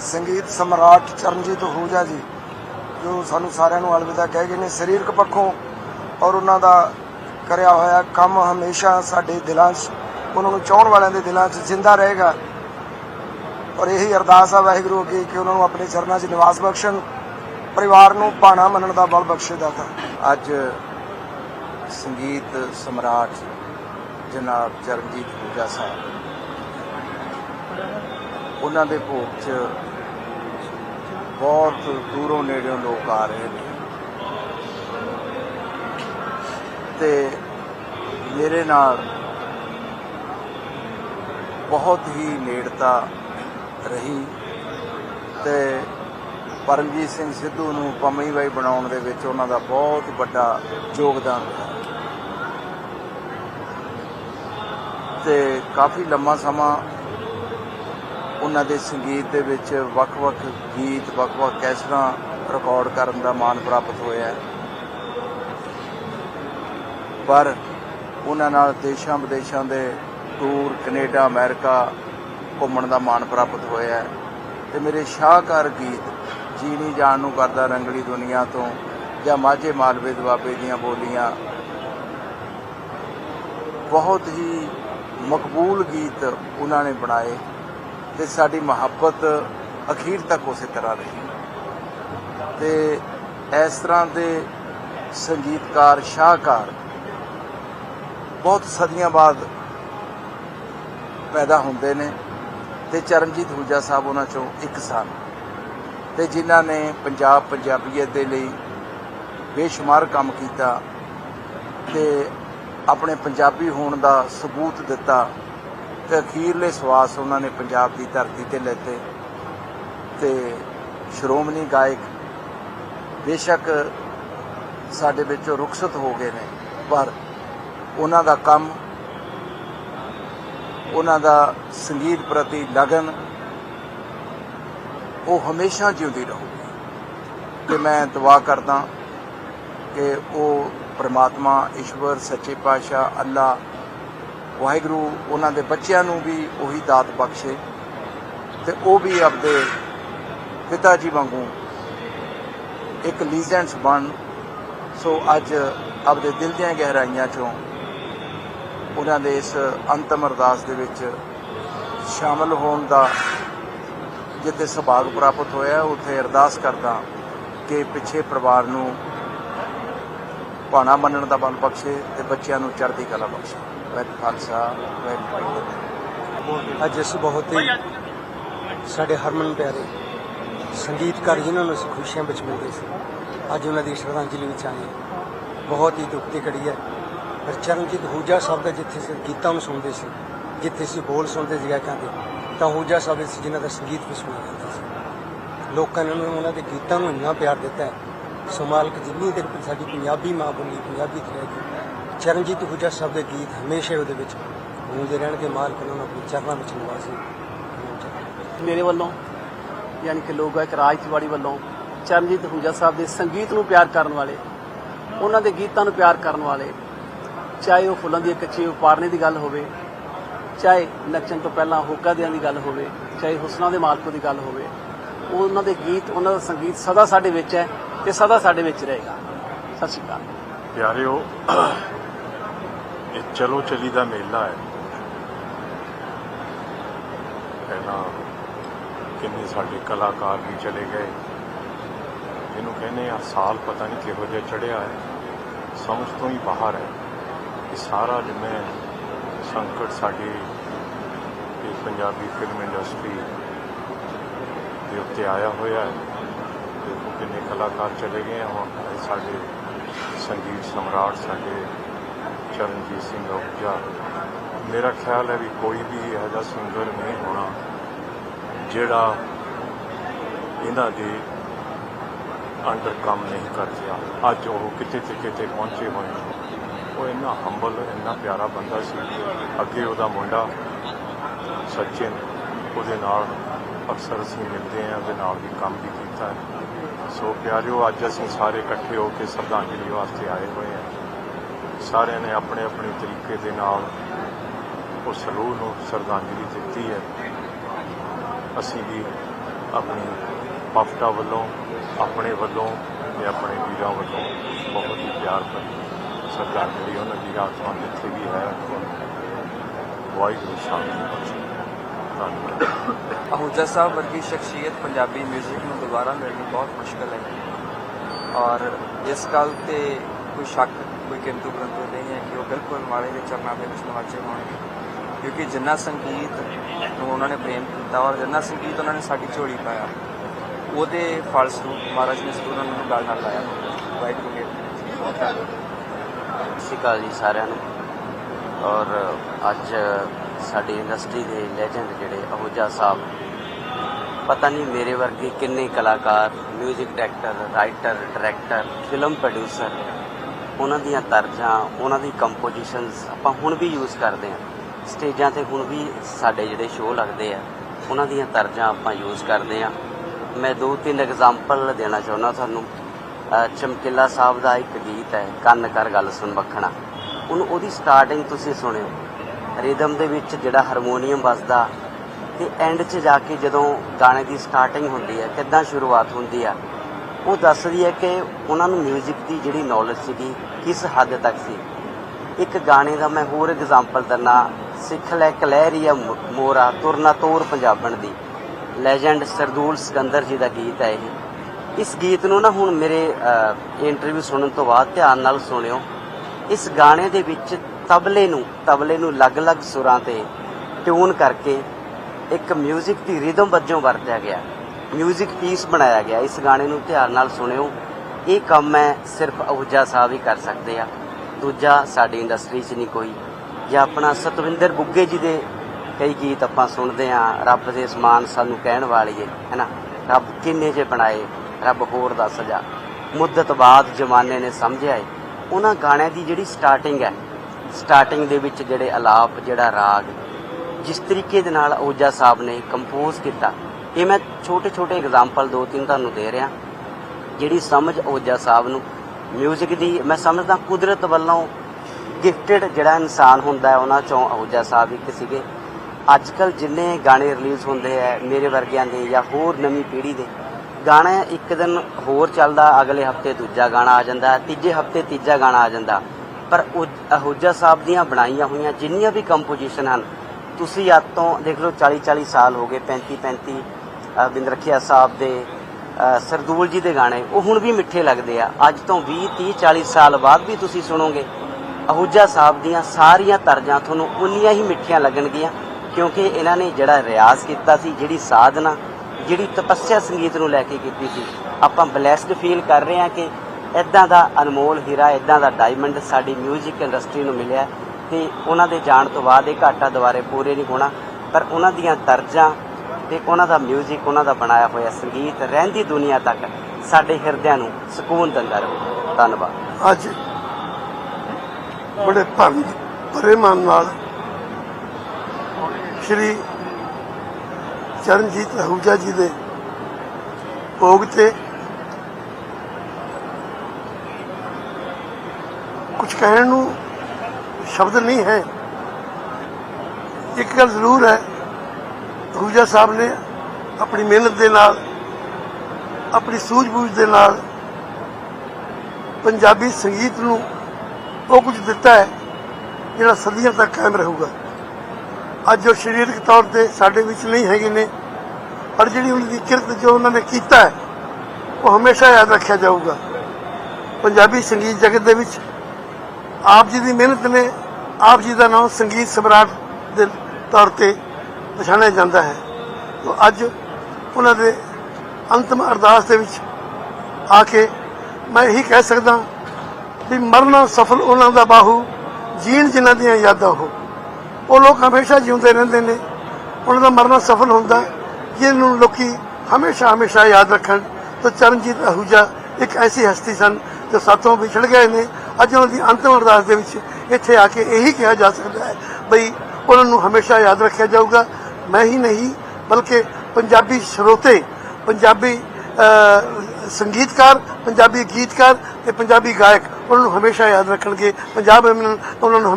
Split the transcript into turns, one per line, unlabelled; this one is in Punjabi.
ਸੰਗੀਤ ਸਮਰਾਟ ਚਰਨਜੀਤ ਹੂਜਾ ਜੀ, ਜੋ ਸਾਨੂੰ ਸਾਰਿਆਂ ਨੂੰ ਅਲਵਿਦਾ ਕਹਿ ਗਏ ਨੇ, ਸਰੀਰਕ ਪੱਖੋਂ ਔਰ ਉਹਨਾਂ ਦਾ ਕਰਿਆ ਹੋਇਆ ਕੰਮ ਹਮੇਸ਼ਾ ਸਾਡੇ ਦਿਲਾਂ 'ਚ, ਉਹਨਾਂ ਨੂੰ ਚਾਹਣ ਵਾਲਿਆਂ ਦੇ ਦਿਲਾਂ 'ਚ ਜ਼ਿੰਦਾ ਰਹੇਗਾ। ਔਰ ਇਹੀ ਅਰਦਾਸ ਆ ਵਾਹਿਗੁਰੂ ਅੱਗੇ ਕਿ ਉਹਨਾਂ ਨੂੰ ਆਪਣੇ ਚਰਨਾਂ 'ਚ ਨਿਵਾਸ ਬਖਸ਼ਣ, ਪਰਿਵਾਰ ਨੂੰ ਭਾਣਾ ਮੰਨਣ ਦਾ ਬਲ ਬਖਸ਼ੇ ਦਾਤਾ।
ਅੱਜ ਸੰਗੀਤ ਸਮਰਾਟ ਜਨਾਬ ਚਰਨਜੀਤ ਪੂਜਾ ਸਾਹਿਬ ਉਹਨਾਂ ਦੇ ਭੋਗ 'ਚ ਬਹੁਤ ਦੂਰੋਂ ਨੇੜਿਓਂ ਲੋਕ ਆ ਰਹੇ ਨੇ। ਤੇ ਮੇਰੇ ਨਾਲ ਬਹੁਤ ਹੀ ਨੇੜਤਾ ਰਹੀ ਤੇ ਪਰਮਜੀਤ ਸਿੰਘ ਸਿੱਧੂ ਨੂੰ ਪੰਮੀ ਬਾਈ ਬਣਾਉਣ ਦੇ ਵਿੱਚ ਉਹਨਾਂ ਦਾ ਬਹੁਤ ਵੱਡਾ ਯੋਗਦਾਨ ਰਿਹਾ। ਤੇ ਕਾਫੀ ਲੰਮਾ ਸਮਾਂ ਉਹਨਾਂ ਦੇ ਸੰਗੀਤ ਦੇ ਵਿੱਚ ਵੱਖ-ਵੱਖ ਗੀਤ, ਵੱਖ-ਵੱਖ ਕੈਸਟਾਂ ਰਿਕਾਰਡ ਕਰਨ ਦਾ ਮਾਣ ਪ੍ਰਾਪਤ ਹੋਇਆ ਪਰ ਉਹਨਾਂ ਨਾਲ ਦੇਸ਼ਾਂ ਵਿਦੇਸ਼ਾਂ ਦੇ ਟੂਰ, ਕੈਨੇਡਾ, ਅਮਰੀਕਾ ਘੁੰਮਣ ਦਾ ਮਾਣ ਪ੍ਰਾਪਤ ਹੋਇਆ ਹੈ। ਤੇ ਮੇਰੇ ਸ਼ਾਹਕਾਰ ਗੀਤ, ਜੀ ਨਹੀਂ ਜਾਣ ਨੂੰ ਕਰਦਾ ਰੰਗਲੀ ਦੁਨੀਆ ਤੋਂ, ਜਾਂ ਮਾਝੇ ਮਾਲਵੇ ਦੁਆਬੇ ਦੀਆਂ ਬੋਲੀਆਂ, ਬਹੁਤ ਹੀ ਮਕਬੂਲ ਗੀਤ ਉਹਨਾਂ ਨੇ ਬਣਾਏ। ਤੇ ਸਾਡੀ ਮੁਹੱਬਤ ਅਖੀਰ ਤੱਕ ਉਸੇ ਤਰ੍ਹਾਂ ਰਹੀ। ਤੇ ਇਸ ਤਰ੍ਹਾਂ ਦੇ ਸੰਗੀਤਕਾਰ, ਸ਼ਾਹਕਾਰ ਬਹੁਤ ਸਦੀਆਂ ਬਾਅਦ ਪੈਦਾ ਹੁੰਦੇ ਨੇ ਤੇ ਚਰਨਜੀਤ ਹੁਜਾ ਸਾਹਿਬ ਉਹਨਾਂ ਚੋਂ ਇੱਕ ਸਨ। ਤੇ ਜਿਨ੍ਹਾਂ ਨੇ ਪੰਜਾਬ ਪੰਜਾਬੀਅਤ ਦੇ ਲਈ ਬੇਸ਼ੁਮਾਰ ਕੰਮ ਕੀਤਾ ਤੇ ਆਪਣੇ ਪੰਜਾਬੀ ਹੋਣ ਦਾ ਸਬੂਤ ਦਿੱਤਾ ਤੇ ਅਖੀਰਲੇ ਸਵਾਸ ਉਹਨਾਂ ਨੇ ਪੰਜਾਬ ਦੀ ਧਰਤੀ ਤੇ ਲੈਤੇ ਤੇ ਸ਼੍ਰੋਮਣੀ ਗਾਇਕ ਬੇਸ਼ੱਕ ਸਾਡੇ ਵਿੱਚੋਂ ਰੁਖਸਤ ਹੋ ਗਏ ਨੇ, ਪਰ ਉਹਨਾਂ ਦਾ ਕੰਮ, ਉਹਨਾਂ ਦਾ ਸੰਗੀਤ ਪ੍ਰਤੀ ਲਗਨ ਉਹ ਹਮੇਸ਼ਾ ਜਿਉਂਦੀ ਰਹੂਗੀ। ਤੇ ਮੈਂ ਦੁਆ ਕਰਦਾ ਕਿ ਉਹ ਪ੍ਰਮਾਤਮਾ, ਈਸ਼ਵਰ, ਸੱਚੇ ਪਾਤਸ਼ਾਹ, ਅੱਲਾ ਵਾਹਿਗੁਰੂ ਉਹਨਾਂ ਦੇ ਬੱਚਿਆਂ ਨੂੰ ਵੀ ਉਹੀ ਦਾਤ ਬਖਸ਼ੇ ਤੇ ਉਹ ਵੀ ਆਪਦੇ ਪਿਤਾ ਜੀ ਵਾਂਗੂ ਇੱਕ ਲੀਜੈਂਡਸ ਬਣ। ਸੋ ਅੱਜ ਆਪਦੇ ਦਿਲ ਦੀਆਂ ਗਹਿਰਾਈਆਂ ਚੋਂ ਉਹਨਾਂ ਦੇ ਇਸ ਅੰਤਮ ਅਰਦਾਸ ਦੇ ਵਿੱਚ ਸ਼ਾਮਲ ਹੋਣ ਦਾ ਜਿੱਥੇ ਸੁਭਾਗ ਪ੍ਰਾਪਤ ਹੋਇਆ, ਉੱਥੇ ਅਰਦਾਸ ਕਰਦਾ ਕਿ ਪਿੱਛੇ ਪਰਿਵਾਰ ਨੂੰ ਭਾਣਾ ਮੰਨਣ ਦਾ ਬਲ ਬਖਸ਼ੇ ਤੇ ਬੱਚਿਆਂ ਨੂੰ ਚੜ੍ਹਦੀ ਕਲਾ ਬਖਸ਼ੇ। ਵੈਰੀ ਖਾਲਸਾ ਵੈਰੀ ਫਤਿਹ
ਅੱਜ ਇਸ ਬਹੁਤ ਹੀ ਸਾਡੇ ਹਰਮਨ ਪਿਆਰੇ ਸੰਗੀਤਕਾਰ ਜਿਨ੍ਹਾਂ ਨੂੰ ਅਸੀਂ ਖੁਸ਼ੀਆਂ ਵਿੱਚ ਮਿਲਦੇ ਸੀ, ਅੱਜ ਉਹਨਾਂ ਦੀ ਸ਼ਰਧਾਂਜਲੀ ਵਿੱਚ ਆਏ ਬਹੁਤ ਹੀ ਦੁੱਖ ਦੀ ਘੜੀ ਹੈ। ਪਰ ਚਰਨਜੀਤ ਹੂਜਾ ਸਾਹਿਬ ਦਾ ਜਿੱਥੇ ਅਸੀਂ ਗੀਤਾਂ ਨੂੰ ਸੁਣਦੇ ਸੀ, ਜਿੱਥੇ ਅਸੀਂ ਬੋਲ ਸੁਣਦੇ ਸੀ ਗਾਇਕਾਂ ਦੇ, ਤਾਂ ਹੂਜਾ ਸਾਹਿਬ ਸੀ ਜਿਨ੍ਹਾਂ ਦਾ ਸੰਗੀਤ ਵੀ ਸੁਣਿਆ ਜਾਂਦਾ ਸੀ। ਲੋਕਾਂ ਨੇ ਉਹਨਾਂ ਦੇ ਗੀਤਾਂ ਨੂੰ ਇੰਨਾ ਪਿਆਰ ਦਿੱਤਾ ਹੈ। ਸੋ ਮਾਲਕ ਜਿੰਨੀ ਦੇਰ ਸਾਡੀ ਪੰਜਾਬੀ ਮਾਂ ਬੋਲੀ ਪੰਜਾਬੀ ਤੇ ਰਹੇਗੀ ਚਰਨਜੀਤ ਹੂਜਾ ਸਾਹਿਬ ਦੇ ਗੀਤ ਹਮੇਸ਼ਾ ਉਹਦੇ ਵਿੱਚ ਗੂੰਜਦੇ ਰਹਿਣਗੇ ਮਾਲਕ ਉਹਨਾਂ ਨੂੰ ਆਪਣੇ ਚਰਨਾਂ ਵਿੱਚ ਨਿਵਾਸੀ
ਮੇਰੇ ਵੱਲੋਂ ਯਾਨੀ ਕਿ ਲੋਕ ਗਾਇਕ ਰਾਜ ਤਿਵਾੜੀ ਵੱਲੋਂ ਚਰਨਜੀਤ ਹੂਜਾ ਸਾਹਿਬ ਦੇ ਸੰਗੀਤ ਨੂੰ ਪਿਆਰ ਕਰਨ ਵਾਲੇ ਉਹਨਾਂ ਦੇ ਗੀਤਾਂ ਨੂੰ ਪਿਆਰ ਕਰਨ ਵਾਲੇ ਚਾਹੇ ਉਹ ਫੁੱਲਾਂ ਦੀ ਕੱਚੀ ਉਪਾਰਨੇ ਦੀ ਗੱਲ ਹੋਵੇ ਚਾਹੇ ਨੱਚਣ ਤੋਂ ਪਹਿਲਾਂ ਹੋਕਾ ਦਿਆਂ ਦੀ ਗੱਲ ਹੋਵੇ ਚਾਹੇ ਹੁਸਨਾ ਦੇ ਮਾਲਕੋ ਦੀ ਗੱਲ ਹੋਵੇ ਉਹ ਉਹਨਾਂ ਦੇ ਗੀਤ ਉਹਨਾਂ ਦਾ ਸੰਗੀਤ ਸਦਾ ਸਾਡੇ ਵਿੱਚ ਹੈ ਤੇ ਸਦਾ ਸਾਡੇ ਵਿੱਚ ਰਹੇਗਾ। ਸਤਿ ਸ਼੍ਰੀ ਅਕਾਲ।
ਪਿਆਰਿਓ ਇਹ ਚਲੋ ਚਲੀ ਦਾ ਮੇਲਾ ਹੈ। ਪਹਿਲਾਂ ਕਿੰਨੇ ਸਾਡੇ ਕਲਾਕਾਰ ਵੀ ਚਲੇ ਗਏ। ਜਿਹਨੂੰ ਕਹਿੰਦੇ ਆ, ਸਾਲ ਪਤਾ ਨਹੀਂ ਕਿਹੋ ਜਿਹਾ ਚੜਿਆ ਹੈ। ਸਮਝ ਤੋਂ ਹੀ ਬਾਹਰ ਹੈ ਇਹ ਸਾਰਾ ਜਿਵੇਂ ਸੰਕਟ ਸਾਡੀ ਇਹ ਪੰਜਾਬੀ ਫਿਲਮ ਇੰਡਸਟਰੀ ਦੇ ਉੱਤੇ ਆਇਆ ਹੋਇਆ ਹੈ। ਦੇਖੋ ਕਿੰਨੇ ਕਲਾਕਾਰ ਚਲੇ ਗਏ ਆ। ਹੁਣ ਸਾਡੇ ਸੰਗੀਤ ਸਮਰਾਟ ਸਾਡੇ ਚਰਨਜੀਤ ਸਿੰਘ ਅਹੂਜਾ ਮੇਰਾ ਖਿਆਲ ਹੈ ਵੀ ਕੋਈ ਵੀ ਇਹੋ ਜਿਹਾ ਸਿੰਗਰ ਨਹੀਂ ਹੋਣਾ ਜਿਹੜਾ ਇਹਨਾਂ ਦੇ ਅੰਡਰ ਕੰਮ ਨਹੀਂ ਕਰ ਰਿਹਾ। ਅੱਜ ਉਹ ਕਿਤੇ ਤੇ ਕਿਤੇ ਪਹੁੰਚੇ ਹੋਏ ਉਹ ਇੰਨਾ ਹੰਬਲ ਇੰਨਾ ਪਿਆਰਾ ਬੰਦਾ ਸੀ। ਅੱਗੇ ਉਹਦਾ ਮੁੰਡਾ ਸਚਿਨ, ਉਹਦੇ ਨਾਲ ਅਕਸਰ ਅਸੀਂ ਮਿਲਦੇ ਹਾਂ, ਉਹਦੇ ਨਾਲ ਵੀ ਕੰਮ ਵੀ ਕੀਤਾ ਹੈ। ਸੋ ਪਿਆਰਿਓ, ਅੱਜ ਅਸੀਂ ਸਾਰੇ ਇਕੱਠੇ ਹੋ ਕੇ ਸ਼ਰਧਾਂਜਲੀ ਵਾਸਤੇ ਆਏ ਹੋਏ ਹਾਂ। ਸਾਰਿਆਂ ਨੇ ਆਪਣੇ ਆਪਣੇ ਤਰੀਕੇ ਦੇ ਨਾਲ ਉਸ ਰੂਹ ਨੂੰ ਸ਼ਰਧਾਂਜਲੀ ਦਿੱਤੀ ਹੈ। ਅਸੀਂ ਵੀ ਆਪਣੀ ਪਫਟਾ ਵੱਲੋਂ, ਆਪਣੇ ਵੱਲੋਂ ਤੇ ਆਪਣੇ ਵੀਰਾਂ ਵੱਲੋਂ ਬਹੁਤ ਹੀ ਪਿਆਰ ਭਰੀ ਸਰਕਾਰਗਰੀ ਉਹਨਾਂ ਦੀ ਆਤਮਾ ਜਿੱਥੇ ਵੀ ਹੈ, ਵਾਹਿਗੁਰੂ ਸ਼ਾਂਤੀ ਬਖਸ਼ੇ ਧੰਨਵਾਦ।
ਅਹੂਜਾ ਸਾਹਿਬ ਵਰਗੀ ਸ਼ਖਸੀਅਤ ਪੰਜਾਬੀ 뮤직 ਨੂੰ ਦੁਬਾਰਾ ਮਿਲਣੀ ਬਹੁਤ ਮੁਸ਼ਕਲ ਹੈ। ਔਰ ਇਸ ਗੱਲ ਤੇ ਕੋਈ ਸ਼ੱਕ ਕੋਈ ਕਿੰਤੂ ਪਰੰਤੂ ਨਹੀਂ ਹੈ ਕਿ ਉਹ ਬਿਲਕੁਲ ਮਾਲੇ ਦੇ ਚਰਨਾਂ ਦੇ ਵਿੱਚ ਨਵਾਜੇ ਹੋਣਗੇ। ਕਿਉਂਕਿ ਜਿੰਨਾ ਸੰਗੀਤ ਨੂੰ ਉਹਨਾਂ ਨੇ ਪ੍ਰੇਮ ਕੀਤਾ ਔਰ ਜਿੰਨਾ ਸੰਗੀਤ ਉਹਨਾਂ ਨੇ ਸਾਡੀ ਝੋਲੀ ਪਾਇਆ, ਉਹਦੇ ਫਲਸਰੂਪ ਮਹਾਰਾਜ ਨੇ ਜ਼ਰੂਰ ਨੂੰ ਗੱਲ ਨਾਲ ਲਾਇਆ। ਵਾਹਿਗੁਰੂ ਜੀ
ਸਤਿ ਸ਼੍ਰੀ ਅਕਾਲ ਜੀ ਸਾਰਿਆਂ ਨੂੰ। ਔਰ ਅੱਜ ਸਾਡੀ ਇੰਡਸਟਰੀ ਦੇ ਲੈਜੈਂਡ ਜਿਹੜੇ ਅਹੂਜਾ ਸਾਹਿਬ, ਪਤਾ ਨਹੀਂ ਮੇਰੇ ਵਰਗੇ ਕਿੰਨੇ ਕਲਾਕਾਰ 뮤직 director writer director film producer ਉਹਨਾਂ ਦੀਆਂ ਤਰਜ਼ਾਂ ਉਹਨਾਂ ਦੀ ਕੰਪੋਜੀਸ਼ਨਸ ਆਪਾਂ ਹੁਣ ਵੀ ਯੂਜ਼ ਕਰਦੇ ਹਾਂ। ਸਟੇਜਾਂ ਤੇ ਹੁਣ ਵੀ ਸਾਡੇ ਜਿਹੜੇ ਸ਼ੋਅ ਲੱਗਦੇ ਆ ਉਹਨਾਂ ਦੀਆਂ ਤਰਜ਼ਾਂ ਆਪਾਂ ਯੂਜ਼ ਕਰਦੇ ਹਾਂ। ਮੈਂ ਦੋ ਤਿੰਨ ਐਗਜ਼ਾਮਪਲ ਦੇਣਾ ਚਾਹੁੰਦਾ ਤੁਹਾਨੂੰ। ਅ, ਚਮਕੀਲਾ ਸਾਹਿਬ ਦਾ ਇੱਕ ਗੀਤ ਹੈ ਕੰਨ ਕਰ ਗੱਲ ਸੁਣ ਵੱਖਣਾ। ਉਹਨੂੰ ਉਹਦੀ ਸਟਾਰਟਿੰਗ ਤੁਸੀਂ ਸੁਣਿਓ। ਰਿਦਮ ਦੇ ਵਿੱਚ ਜਿਹੜਾ ਹਾਰਮੋਨੀਅਮ ਵੱਜਦਾ ਤੇ ਐਂਡ 'ਚ ਜਾ ਕੇ ਜਦੋਂ ਗਾਣੇ ਦੀ ਸਟਾਰਟਿੰਗ ਹੁੰਦੀ ਹੈ ਕਿੱਦਾਂ ਸ਼ੁਰੂਆਤ ਹੁੰਦੀ ਆ ਉਹ ਦੱਸਦੀ ਹੈ ਕਿ ਉਹਨਾਂ ਨੂੰ 뮤직 ਦੀ ਜਿਹੜੀ ਨੌਲੇਜ ਸੀਗੀ ਕਿਸ ਹੱਦ ਤੱਕ ਸੀ ਇੱਕ ਗਾਣੇ ਦਾ ਮੈਂ ਹੋਰ ਐਗਜ਼ਾਮਪਲ ਦਿੰਨਾ ਸਿੱਖ ਲੈ ਕਲਹਿਰੀਆ ਮੋ- ਮੋਰਾ ਤੁਰਨਾ ਤੋਰ ਪੰਜਾਬਣ ਦੀ ਲੈਜੈਂਡ ਸਰਦੂਲ ਸਿਕੰਦਰ ਜੀ ਦਾ ਗੀਤ ਹੈ ਇਹ ਇਸ ਗੀਤ ਨੂੰ ਨਾ ਹੁਣ ਮੇਰੇ ਇੰਟਰਵਿਊ ਸੁਣਨ ਤੋਂ ਬਾਅਦ ਧਿਆਨ ਨਾਲ ਸੁਣਿਓ ਇਸ ਗਾਣੇ ਦੇ ਵਿੱਚ ਤਬਲੇ ਨੂੰ ਤਬਲੇ ਨੂੰ ਅਲੱਗ-ਅਲੱਗ ਸੁਰਾਂ ਤੇ ਟਿਊਨ ਕਰਕੇ ਇੱਕ 뮤직 ਦੀ ਰਿਦਮ ਵਜੋਂ ਵਰਤਿਆ ਗਿਆ ਮਿਊਜ਼ਿਕ ਪੀਸ ਬਣਾਇਆ ਗਿਆ। ਇਸ ਗਾਣੇ ਨੂੰ ਧਿਆਨ ਨਾਲ ਸੁਣਿਓ। ਇਹ ਕੰਮ ਹੈ ਸਿਰਫ ਅਹੁਜਾ ਸਾਹਿਬ ਹੀ ਕਰ ਸਕਦੇ ਆ ਦੂਜਾ ਸਾਡੀ ਇੰਡਸਟਰੀ 'ਚ ਨਹੀਂ ਕੋਈ। ਜਾਂ ਆਪਣਾ ਸਤਵਿੰਦਰ ਬੁੱਗੇ ਜੀ ਦੇ ਕਈ ਗੀਤ ਆਪਾਂ ਸੁਣਦੇ ਆ ਰੱਬ ਦੇ ਸਮਾਨ ਸਾਨੂੰ ਕਹਿਣ ਵਾਲੀਏ ਹੈਨਾ ਰੱਬ ਕਿੰਨੇ ਜੇ ਬਣਾਏ, ਰੱਬ ਹੋਰ ਦਾ ਸਜਾ ਮੁੱਦਤ ਬਾਅਦ ਜਮਾਨੇ ਨੇ ਸਮਝਿਆ ਏ। ਉਹਨਾਂ ਗਾਣਿਆਂ ਦੀ ਜਿਹੜੀ ਸਟਾਰਟਿੰਗ ਹੈ ਸਟਾਰਟਿੰਗ ਦੇ ਵਿੱਚ ਜਿਹੜੇ ਅਲਾਪ, ਜਿਹੜਾ ਰਾਗ, ਜਿਸ ਤਰੀਕੇ ਦੇ ਨਾਲ ਓਜਾ ਸਾਹਿਬ ਨੇ ਕੰਪੋਜ਼ ਕੀਤਾ ਇਹ ਮੈਂ ਛੋਟੇ ਛੋਟੇ ਐਗਜ਼ਾਮਪਲ ਦੋ ਤਿੰਨ ਤੁਹਾਨੂੰ ਦੇ ਰਿਹਾ। ਜਿਹੜੀ ਸਮਝ ਓਜਾ ਸਾਹਿਬ ਨੂੰ 뮤직 ਦੀ, ਮੈਂ ਸਮਝਦਾ ਕੁਦਰਤ ਵੱਲੋਂ ਗਿਫਟਡ ਜਿਹੜਾ ਇਨਸਾਨ ਹੁੰਦਾ ਹੈ, ਉਹਨਾਂ ਚੋਂ ਓਜਾ ਸਾਹਿਬ ਇੱਕ ਸੀਗੇ। ਅੱਜ ਕੱਲ ਜਿੰਨੇ ਗਾਣੇ ਰਿਲੀਜ਼ ਹੁੰਦੇ ਆ ਮੇਰੇ ਵਰਗਿਆਂ ਦੇ ਜਾਂ ਹੋਰ ਨਵੀਂ ਪੀੜ੍ਹੀ ਦੇ, ਗਾਣਾ ਇੱਕ ਦਿਨ ਹੋਰ ਚੱਲਦਾ, ਅਗਲੇ ਹਫ਼ਤੇ ਦੂਜਾ ਗਾਣਾ ਆ ਜਾਂਦਾ, ਤੀਜੇ ਹਫ਼ਤੇ ਤੀਜਾ ਗਾਣਾ ਆ ਜਾਂਦਾ। ਪਰ ਉਹ ਸਾਹਿਬ ਦੀਆਂ ਬਣਾਈਆਂ ਹੋਈਆਂ ਜਿੰਨੀਆਂ ਵੀ ਕੰਪੋਜੀਸ਼ਨ ਹਨ, ਤੁਸੀਂ ਅੱਜ ਤੋਂ ਦੇਖ ਲਓ 40 40 ਸਾਲ ਹੋ ਗਏ 35 35 ਬਿੰਦਰਖੀਆ ਸਾਹਿਬ ਦੇ ਸਰਦੂਲ ਜੀ ਦੇ ਗਾਣੇ, ਉਹ ਹੁਣ ਵੀ ਮਿੱਠੇ ਲੱਗਦੇ ਆ। ਅੱਜ ਤੋਂ 20 30 40 ਸਾਲ ਬਾਅਦ ਵੀ ਤੁਸੀਂ ਸੁਣੋਗੇ। ਅਹੂਜਾ ਸਾਹਿਬ ਦੀਆਂ ਸਾਰੀਆਂ ਤਰਜ਼ਾਂ ਤੁਹਾਨੂੰ ਉਨੀਆਂ ਹੀ ਮਿੱਠੀਆਂ ਲੱਗਣਗੀਆਂ, ਕਿਉਂਕਿ ਇਹਨਾਂ ਨੇ ਜਿਹੜਾ ਰਿਆਜ਼ ਕੀਤਾ ਸੀ, ਜਿਹੜੀ ਸਾਧਨਾ, ਜਿਹੜੀ ਤਪੱਸਿਆ ਸੰਗੀਤ ਨੂੰ ਲੈ ਕੇ ਕੀਤੀ ਸੀ, ਆਪਾਂ ਬਲੈਸਡ ਫੀਲ ਕਰ ਰਹੇ ਹਾਂ ਕਿ ਇਦਾਂ ਦਾ ਅਨਮੋਲ ਹੀਰਾ ਇਦਾਂ ਦਾ ਡਾਇਮੰਡ ਸਾਡੀ 뮤직 ਇੰਡਸਟਰੀ ਨੂੰ ਮਿਲਿਆ ਤੇ ਉਹਨਾਂ ਦੇ ਜਾਣ ਤੋਂ ਬਾਅਦ ਇਹ ਘਾਟਾ ਦੁਬਾਰੇ ਪੂਰੇ ਨਹੀਂ ਹੋਣਾ, ਪਰ ਉਹਨਾਂ ਦੀਆਂ ਤਰਜ਼ਾਂ ਤੇ ਉਹਨਾਂ ਦਾ 뮤직 ਉਹਨਾਂ ਦਾ ਬਣਾਇਆ ਹੋਇਆ ਸੰਗੀਤ ਰਹਿੰਦੀ ਦੁਨੀਆ ਤੱਕ ਸਾਡੇ ਹਿਰਦਿਆਂ ਨੂੰ ਸਕੂਨ ਦਿੰਦਾ ਰਹੇ। ਧੰਨਵਾਦ।
ਅੱਜ ਬੜੇ ਭਰਨ ਭਰੇ ਮਨ ਨਾਲ ਸ਼੍ਰੀ ਚਰਨਜੀਤ ਅਹੂਜਾ ਜੀ ਦੇ ਭੋਗ ਤੇ ਕੁਝ ਕਹਿਣ ਨੂੰ ਸ਼ਬਦ ਨਹੀਂ ਹੈ। ਇੱਕ ਗੱਲ ਜ਼ਰੂਰ ਹੈ ਅਹੂਜਾ ਸਾਹਿਬ ਨੇ ਆਪਣੀ ਮਿਹਨਤ ਦੇ ਨਾਲ, ਆਪਣੀ ਸੂਝ-ਬੂਝ ਦੇ ਨਾਲ ਪੰਜਾਬੀ ਸੰਗੀਤ ਨੂੰ ਉਹ ਕੁਝ ਦਿੱਤਾ ਹੈ ਜਿਹੜਾ ਸਦੀਆਂ ਤੱਕ ਕਾਇਮ ਰਹੂਗਾ। ਅੱਜ ਜੋ ਸਰੀਰਕ ਤੌਰ ਤੇ ਸਾਡੇ ਵਿੱਚ ਨਹੀਂ ਹੈਗੇ ਨੇ, ਪਰ ਜਿਹੜੀ ਉਹਨਾਂ ਦੀ ਕਿਰਤ ਜੋ ਉਹਨਾਂ ਨੇ ਕੀਤਾ ਹੈ, ਉਹ ਹਮੇਸ਼ਾ ਯਾਦ ਰੱਖਿਆ ਜਾਊਗਾ। ਪੰਜਾਬੀ ਸੰਗੀਤ ਜਗਤ ਦੇ ਵਿੱਚ ਆਪ ਜੀ ਦੀ ਮਿਹਨਤ ਨੇ, ਆਪ ਜੀ ਦਾ ਨਾਮ ਸੰਗੀਤ ਸਮਰਾਟ ਦੇ ਤੌਰ ਤੇ ਪਛਾਣਿਆ ਜਾਂਦਾ ਹੈ। ਤੋ ਅੱਜ ਉਹਨਾਂ ਦੇ ਅੰਤਮ ਅਰਦਾਸ ਦੇ ਵਿੱਚ ਆ ਕੇ ਮੈਂ ਇਹੀ ਕਹਿ ਸਕਦਾ ਵੀ ਮਰਨਾ ਸਫਲ ਉਹਨਾਂ ਦਾ ਬਾਹੂ, ਜੀਣ ਜਿਨ੍ਹਾਂ ਦੀਆਂ ਯਾਦਾਂ ਹੋ ਉਹ ਲੋਕ ਹਮੇਸ਼ਾ ਜਿਉਂਦੇ ਰਹਿੰਦੇ ਨੇ। ਉਹਨਾਂ ਦਾ ਮਰਨਾ ਸਫਲ ਹੁੰਦਾ ਜਿਹਨੂੰ ਲੋਕੀ ਹਮੇਸ਼ਾ ਹਮੇਸ਼ਾ ਯਾਦ ਰੱਖਣ। ਤਾਂ ਚਰਨਜੀਤ ਅਹੂਜਾ ਇੱਕ ਐਸੀ ਹਸਤੀ ਸਨ ਜੋ ਸਾਥੋਂ ਵਿਛੜ ਗਏ ਨੇ। ਅੱਜ ਉਹਨਾਂ ਦੀ ਅੰਤਮ ਅਰਦਾਸ ਦੇ ਵਿੱਚ ਇੱਥੇ ਆ ਕੇ ਇਹੀ ਕਿਹਾ ਜਾ ਸਕਦਾ ਹੈ ਬਈ ਉਹਨਾਂ ਨੂੰ ਹਮੇਸ਼ਾ ਯਾਦ ਰੱਖਿਆ ਜਾਊਗਾ। ਮੈਂ ਹੀ ਨਹੀਂ, ਬਲਕਿ ਪੰਜਾਬੀ ਸਰੋਤੇ, ਪੰਜਾਬੀ ਸੰਗੀਤਕਾਰ, ਪੰਜਾਬੀ ਗੀਤਕਾਰ ਤੇ ਪੰਜਾਬੀ ਗਾਇਕ, ਉਹਨਾਂ ਨੂੰ ਹਮੇਸ਼ਾ ਯਾਦ ਰੱਖਣਗੇ। ਪੰਜਾਬ ਉਹਨਾਂ ਨੂੰ ਹਮੇਸ਼ਾ